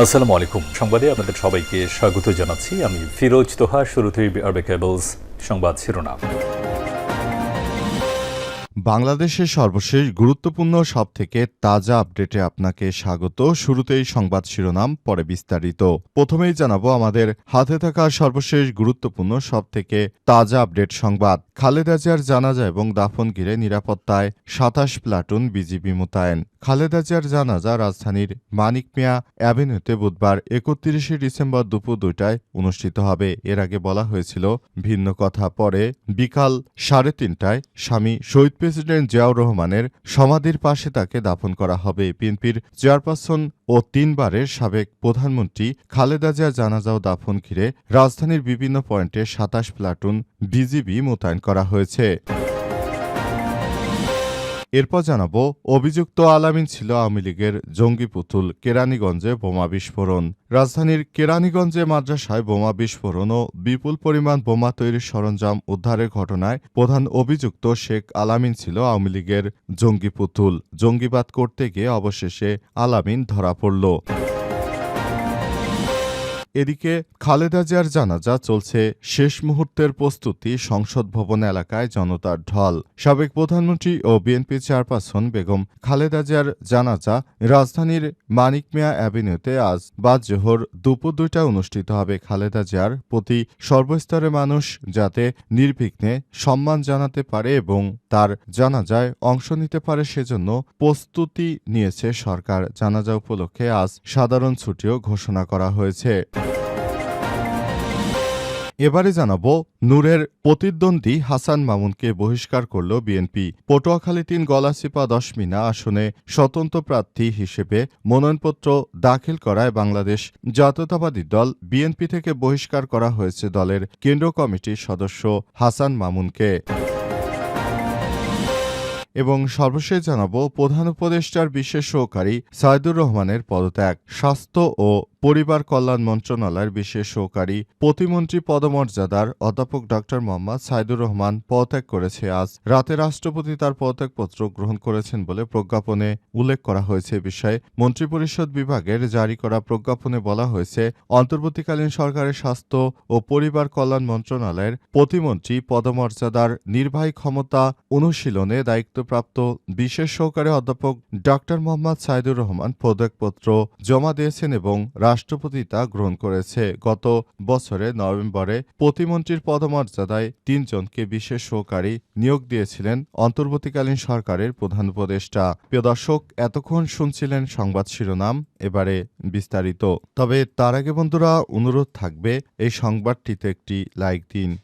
আসসালামু আলাইকুম। সংবাদে আপনাদের সবাইকে স্বাগত জানাচ্ছি। আমি ফিরোজ তোহা, শুরুতেই আরবে কেবলস সংবাদ শিরোনাম। বাংলাদেশের সর্বশেষ গুরুত্বপূর্ণ সব থেকে তাজা আপডেটে আপনাকে স্বাগত। শুরুতেই সংবাদ শিরোনাম, পরে বিস্তারিত। প্রথমেই জানাব আমাদের হাতে থাকা সর্বশেষ গুরুত্বপূর্ণ সব থেকে তাজা আপডেট সংবাদ। খালেদা জিয়ার জানাজা এবং দাফন ঘিরে নিরাপত্তায় সাতাশ প্লাটুন বিজিবি মোতায়েন। খালেদা জিয়ার জানাজা রাজধানীর মানিক মিয়া অ্যাভিনিউতে বুধবার একত্রিশে ডিসেম্বর দুপুর দুইটায় অনুষ্ঠিত হবে। এর আগে বলা হয়েছিল, ভিন্ন কথা পরে বিকাল সাড়ে তিনটায় স্বামী শহীদ প্রেসিডেন্ট জিয়াউর রহমানের সমাধির পাশে তাকে দাফন করা হবে। বিএনপির চেয়ারপারসন ও তিনবারের সাবেক প্রধানমন্ত্রী খালেদা জিয়ার জানাজা ও দাফন ঘিরে রাজধানীর বিভিন্ন পয়েন্টে সাতাশ প্লাটুন বিজিবি মোতায়েন করা হয়েছে। এরপর জানাব, অভিযুক্ত আলামিন ছিল আওয়ামী লীগের জঙ্গি পুতুল কেরানীগঞ্জে বোমা বিস্ফোরণ। রাজধানীর কেরানীগঞ্জে মাদ্রাসায় বোমা বিস্ফোরণ ও বিপুল পরিমাণ বোমা তৈরির সরঞ্জাম উদ্ধারের ঘটনায় প্রধান অভিযুক্ত শেখ আলামিন ছিল আওয়ামী লীগের জঙ্গি পুতুল। জঙ্গিবাদ করতে গিয়ে অবশেষে আলামিন ধরা পড়ল। এদিকে খালেদা জিয়ার জানাজা চলছে শেষ মুহূর্তের প্রস্তুতি সংসদ ভবন এলাকায় জনতার ঢল। সাবেক প্রধানমন্ত্রী ও বিএনপি চেয়ারপারসন বেগম খালেদা জিয়ার জানাজা রাজধানীর মানিক মিয়া অ্যাভিনিউতে আজ বাদ জোহর দুপুর দুইটায় অনুষ্ঠিত হবে। খালেদা জিয়ার প্রতি সর্বস্তরের মানুষ যাতে নির্বিঘ্নে সম্মান জানাতে পারে এবং তার জানাজায় অংশ নিতে পারে সেজন্য প্রস্তুতি নিয়েছে সরকার। জানাজা উপলক্ষে আজ সাধারণ ছুটিও ঘোষণা করা হয়েছে। এবারে জানাব, নূরের প্রতিদ্বন্দ্বী হাসান মামুনকে বহিষ্কার করল বিএনপি। পটুয়াখালী তিন গলাচিপা দশমিনা আসনে স্বতন্ত্র প্রার্থী হিসেবে মনোনয়নপত্র দাখিল করায় বাংলাদেশ জাতীয়তাবাদী দল। বিএনপি থেকে বহিষ্কার করা হয়েছে দলের কেন্দ্রীয় কমিটির সদস্য হাসান মামুনকে। এবং সর্বশেষ জানাব, প্রধান উপদেষ্টার বিশেষ সহকারী সাইদুর রহমানের পদত্যাগ, স্বাস্থ্য ও পরিবার কল্যাণ মন্ত্রণালয়ের বিশেষ সহকারী প্রতিমন্ত্রী পদমর্যাদার অধ্যাপক ড মোহাম্মদ সাইদুর রহমান পদত্যাগ করেছে। আজ রাতে রাষ্ট্রপতি তার পদত্যাগপত্র গ্রহণ করেছেন বলে প্রজ্ঞাপনে উল্লেখ করা হয়েছে বিষয়ে। মন্ত্রিপরিষদ বিভাগের জারি করা প্রজ্ঞাপনে বলা হয়েছে, অন্তর্বর্তীকালীন সরকারের স্বাস্থ্য ও পরিবার কল্যাণ মন্ত্রণালয়ের প্রতিমন্ত্রী পদমর্যাদার নির্বাহী ক্ষমতা অনুশীলনে দায়িত্বপ্রাপ্ত বিশেষ সহকারী অধ্যাপক ড মোহাম্মদ সাইদুর রহমান পদত্যাগপত্র জমা দিয়েছেন এবং রাষ্ট্রপতি তা গ্রহণ করেছে। গত বছরে নভেম্বরে প্রতিমন্ত্রীর পদমর্যাদায় তিনজনকে বিশেষ সহকারী নিয়োগ দিয়েছিলেন অন্তর্বর্তীকালীন সরকারের প্রধান উপদেষ্টা। প্রিয় দর্শক, এতক্ষণ শুনছিলেন সংবাদ শিরোনাম, এবারে বিস্তারিত। তবে তার আগে বন্ধুরা, অনুরোধ থাকবে এই সংবাদটিতে একটি লাইক দিন।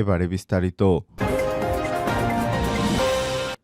এবারে বিস্তারিত।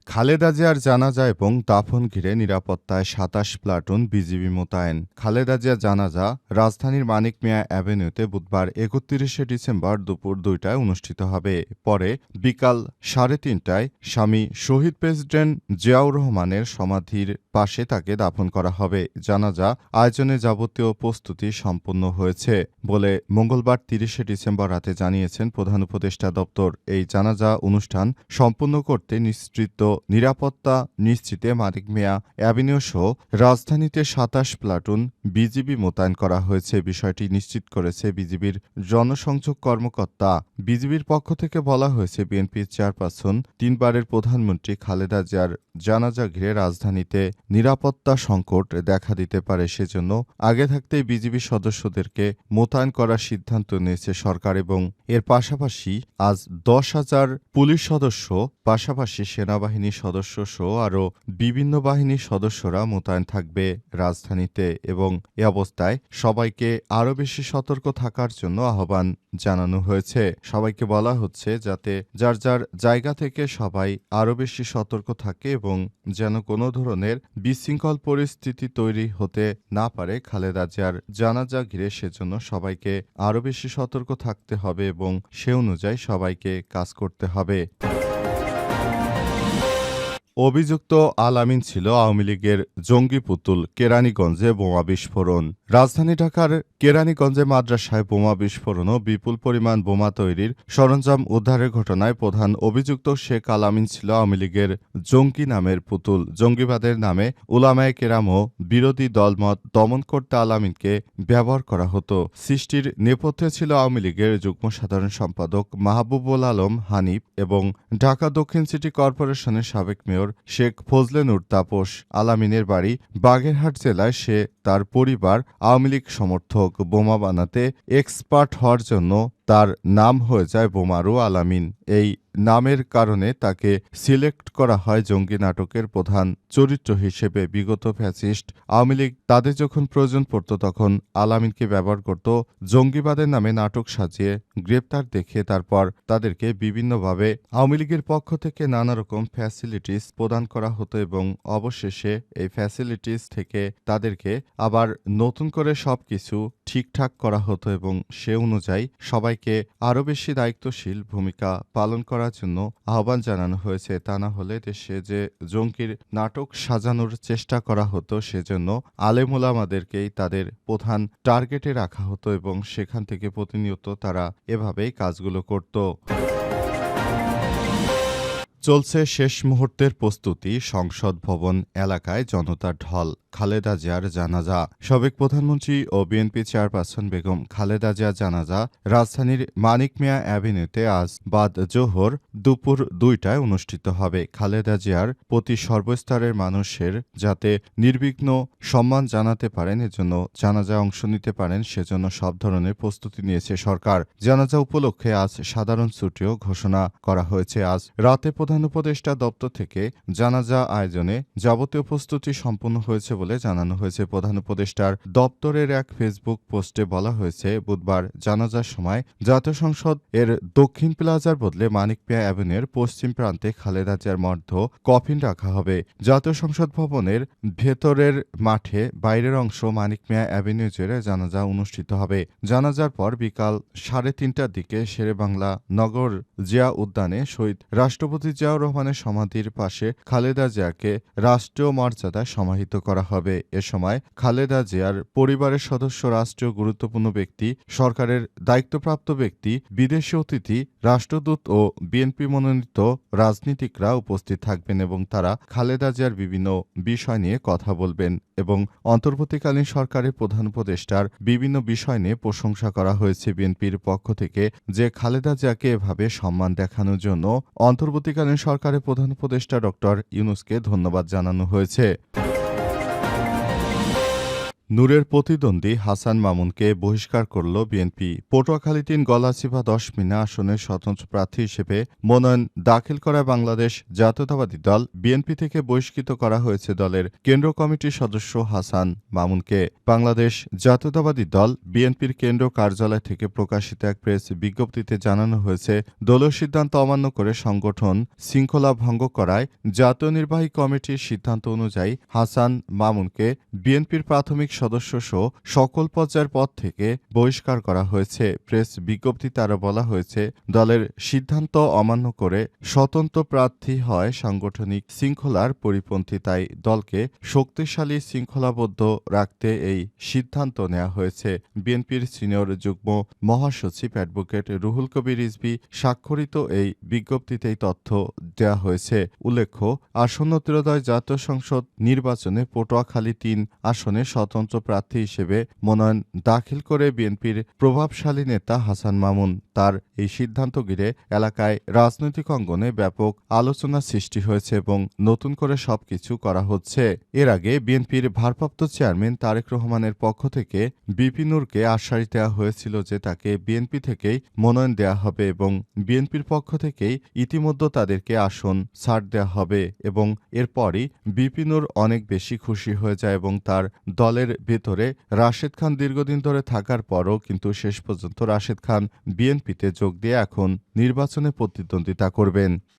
খালেদা জিয়ার জানাজা এবং দাফন ঘিরে নিরাপত্তায় সাতাশ প্লাটুন বিজিবি মোতায়েন। খালেদা জিয়ার জানাজা রাজধানীর মানিক মিয়া অ্যাভিনিউতে বুধবার একত্রিশে ডিসেম্বর দুপুর দুইটায় অনুষ্ঠিত হবে। পরে বিকাল সাড়ে তিনটায় স্বামী শহীদ প্রেসিডেন্ট জিয়াউর রহমানের সমাধির পাশে তাকে দাফন করা হবে। জানাজা আয়োজনে যাবতীয় প্রস্তুতি সম্পন্ন হয়েছে বলে মঙ্গলবার তিরিশে ডিসেম্বর রাতে জানিয়েছেন প্রধান উপদেষ্টা দপ্তর। এই জানাজা অনুষ্ঠান সম্পন্ন করতে নিশ্চিত নিরাপত্তা নিশ্চিতে মানিক মিয়া অ্যাভিনিউ সহ রাজধানীতে সাতাশ প্লাটুন বিজিবি মোতায়েন করা হয়েছে। বিষয়টি নিশ্চিত করেছে বিজিবির জনসংযোগ কর্মকর্তা। বিজিবির পক্ষ থেকে বলা হয়েছে, বিএনপির চেয়ারপারসন তিনবারের প্রধানমন্ত্রী খালেদা জিয়ার জানাজা ঘিরে রাজধানীতে নিরাপত্তা সংকট দেখা দিতে পারে। সেজন্য আগে থাকতেই বিজিবি সদস্যদেরকে মোতায়েন করার সিদ্ধান্ত নিয়েছে সরকার এবং এর পাশাপাশি আজ দশ হাজার পুলিশ সদস্য, পাশাপাশি সেনাবাহিনী বাহিনীর সদস্য সহ আরও বিভিন্ন বাহিনীর সদস্যরা মোতায়েন থাকবে রাজধানীতে এবং এ অবস্থায় সবাইকে আরও বেশি সতর্ক থাকার জন্য আহ্বান জানানো হয়েছে। সবাইকে বলা হচ্ছে যাতে যার যার জায়গা থেকে সবাই আরও বেশি সতর্ক থাকে এবং যেন কোনো ধরনের বিশৃঙ্খল পরিস্থিতি তৈরি হতে না পারে, খালেদা জিয়ার জানাজা ঘিরে সেজন্য সবাইকে আরও বেশি সতর্ক থাকতে হবে এবং সে অনুযায়ী সবাইকে কাজ করতে হবে। অভিযুক্ত আলামিন ছিল আওয়ামী লীগের জঙ্গি পুতুল কেরানীগঞ্জে বোমা বিস্ফোরণ। রাজধানী ঢাকার কেরানীগঞ্জে মাদ্রাসায় বোমা বিস্ফোরণ ও বিপুল পরিমাণ বোমা তৈরির সরঞ্জাম উদ্ধারের ঘটনায় প্রধান অভিযুক্ত শেখ আলামিন ছিল আওয়ামী লীগের জঙ্গি নামের পুতুল। জঙ্গিবাদের নামে উলামায় কেরাম ও বিরোধী দলমত দমন করতে আলামিনকে ব্যবহার করা হতো। সৃষ্টির নেপথ্যে ছিল আওয়ামী লীগের যুগ্ম সাধারণ সম্পাদক মাহবুবুল আলম হানিফ এবং ঢাকা দক্ষিণ সিটি কর্পোরেশনের সাবেক মেয়র শেখ ফজলেনুর তাপস আলামিনের বাড়ি বাগেরহাট জেলায় সে তার পরিবার আওয়ামী লীগ সমর্থক বোমা বানাতে এক্সপার্ট হওয়ার জন্য তার নাম হয়ে যায় বোমারু আলামিন। এই নামের কারণে তাকে সিলেক্ট করা হয় জঙ্গি নাটকের প্রধান চরিত্র হিসেবে। বিগত ফ্যাসিস্ট আওয়ামী লীগ তাদের যখন প্রয়োজন পড়ত, তখন আলামিনকে ব্যবহার করত। জঙ্গিবাদের নামে নাটক সাজিয়ে গ্রেপ্তার দেখিয়ে তারপর তাদেরকে বিভিন্নভাবে আওয়ামী লীগের পক্ষ থেকে নানা রকম ফ্যাসিলিটিস প্রদান করা হতো এবং অবশেষে এই ফ্যাসিলিটিস থেকে তাদেরকে আবার নতুন করে সবকিছু ঠিকঠাক করা হতো এবং সে অনুযায়ী সবাইকে আরও বেশি দায়িত্বশীল ভূমিকা পালন করার জন্য আহ্বান জানানো হয়েছে। তা না হলে দেশে যে জঙ্গির নাটক সাজানোর চেষ্টা করা হতো, সেজন্য আলেমুলামাদেরকেই তাদের প্রধান টার্গেটে রাখা হতো এবং সেখান থেকে প্রতিনিয়ত তারা এভাবেই কাজগুলো করত। চলছে শেষ মুহূর্তের প্রস্তুতি সংসদ ভবন এলাকায় জনতার ঢল, খালেদা জিয়ার জানাজা। সাবেক প্রধানমন্ত্রী ও বিএনপি চেয়ারপারসন বেগম খালেদা জিয়ার জানাজা রাজধানীর মানিক মিয়া অ্যাভিনিউতে আজ বাদ জোহর দুপুর দুইটায় অনুষ্ঠিত হবে। খালেদা জিয়ার প্রতি সর্বস্তরের মানুষের যাতে নির্বিঘ্ন সম্মান জানাতে পারেন, এজন্য জানাজা অংশ নিতে পারেন, সেজন্য সব ধরনের প্রস্তুতি নিয়েছে সরকার। জানাজা উপলক্ষে আজ সাধারণ ছুটিও ঘোষণা করা হয়েছে। আজ রাতে প্রধান উপদেষ্টা দপ্তর থেকে জানাজা আয়োজনে যাবতীয় প্রস্তুতি সম্পন্ন হয়েছে বলে জানানো হয়েছে। প্রধান উপদেষ্টার দপ্তরের এক ফেসবুক পোস্টে বলা হয়েছে, বুধবার জানাজার সময় জাতীয় সংসদ এর দক্ষিণ প্লাজার বদলে মানিক মিয়া অ্যাভিনিউর পশ্চিম প্রান্তে খালেদা জিয়ার মর্ধ কফিন রাখা হবে। জাতীয় সংসদ ভবনের ভেতরের মাঠে বাইরের অংশ মানিক মিয়া অ্যাভিনিউ জুড়ে জানাজা অনুষ্ঠিত হবে। জানাজার পর বিকাল সাড়ে তিনটার দিকে শেরেবাংলা নগর জিয়া উদ্যানে শহীদ রাষ্ট্রপতি জিয়াউর রহমানের সমাধির পাশে খালেদা জিয়াকে রাষ্ট্রীয় মর্যাদায় সমাহিত করা হবে। এ সময় খালেদা জিয়ার পরিবারের সদস্য, রাষ্ট্রীয় গুরুত্বপূর্ণ ব্যক্তি, সরকারের দায়িত্বপ্রাপ্ত ব্যক্তি, বিদেশি অতিথি, রাষ্ট্রদূত ও বিএনপি মনোনীত রাজনীতিকরা উপস্থিত থাকবেন এবং তারা খালেদা জিয়ার বিভিন্ন বিষয় নিয়ে কথা বলবেন এবং অন্তর্বর্তীকালীন সরকারের প্রধান উপদেষ্টার বিভিন্ন বিষয় নিয়ে প্রশংসা করা হয়েছে। বিএনপির পক্ষ থেকে যে খালেদা জিয়াকে এভাবে সম্মান দেখানোর জন্য অন্তর্বর্তীকালীন সরকারের প্রধান উপদেষ্টা ডক্টর ইউনুসকে ধন্যবাদ জানানো হয়েছে। নূরের প্রতিদ্বন্দ্বী হাসান মামুনকে বহিষ্কার করল বিএনপি। পটুয়াখালী তিন গলাচিপা দশ মিনা আসনের স্বতন্ত্র প্রার্থী হিসেবে মনোনয়ন দাখিল করা বাংলাদেশ জাতীয়তাবাদী দল বিএনপি থেকে বহিষ্কৃত করা হয়েছে দলের কেন্দ্র কমিটির সদস্য হাসান মামুনকে। বাংলাদেশ জাতীয়তাবাদী দল বিএনপির কেন্দ্র কার্যালয় থেকে প্রকাশিত এক প্রেস বিজ্ঞপ্তিতে জানানো হয়েছে, দলীয় সিদ্ধান্ত অমান্য করে সংগঠন শৃঙ্খলা ভঙ্গ করায় জাতীয় নির্বাহী কমিটির সিদ্ধান্ত অনুযায়ী হাসান মামুনকে বিএনপির প্রাথমিক সদস্য সহ সকল পর্যায়ের পদ থেকে বহিষ্কার করা হয়েছে। প্রেস বিজ্ঞপ্তিতে আরও বলা হয়েছে, দলের সিদ্ধান্ত অমান্য করে স্বতন্ত্র প্রার্থী হয় সাংগঠনিক শৃঙ্খলার পরিপন্থী, তাই দলকে শক্তিশালী শৃঙ্খলাবদ্ধ রাখতে এই সিদ্ধান্ত নেওয়া হয়েছে। বিএনপির সিনিয়র যুগ্ম মহাসচিব অ্যাডভোকেট রুহুল কবির রিজভি স্বাক্ষরিত এই বিজ্ঞপ্তিতেই তথ্য দেওয়া হয়েছে। উল্লেখ্য, আসন্ন ত্রয়োদয় জাতীয় সংসদ নির্বাচনে পটুয়াখালী তিন আসনে স্বতন্ত্র স্বতন্ত্র প্রার্থী হিসেবে মনোনয়ন দাখিল করে বিএনপির প্রভাবশালী নেতা হাসান মামুন। তার এই সিদ্ধান্ত ঘিরে এলাকায় রাজনৈতিক অঙ্গনে ব্যাপক আলোচনা সৃষ্টি হয়েছে এবং নতুন করে সবকিছু করা হচ্ছে। এর আগে বিএনপির ভারপ্রাপ্ত চেয়ারম্যান তারেক রহমানের পক্ষ থেকে বিপিনুরকে আশ্বাস দেওয়া হয়েছিল যে তাকে বিএনপি থেকেই মনোনয়ন দেওয়া হবে এবং বিএনপির পক্ষ থেকেই ইতিমধ্যে তাদেরকে আসন ছাড় দেওয়া হবে এবং এরপরই বিপিনুর অনেক বেশি খুশি হয়ে যায় এবং তার দলের ভেতরে রাশেদ খান দীর্ঘদিন ধরে থাকার পরও কিন্তু শেষ পর্যন্ত রাশেদ খান বিএনপিতে যোগ দিয়ে এখন নির্বাচনে প্রতিদ্বন্দ্বিতা করবেন।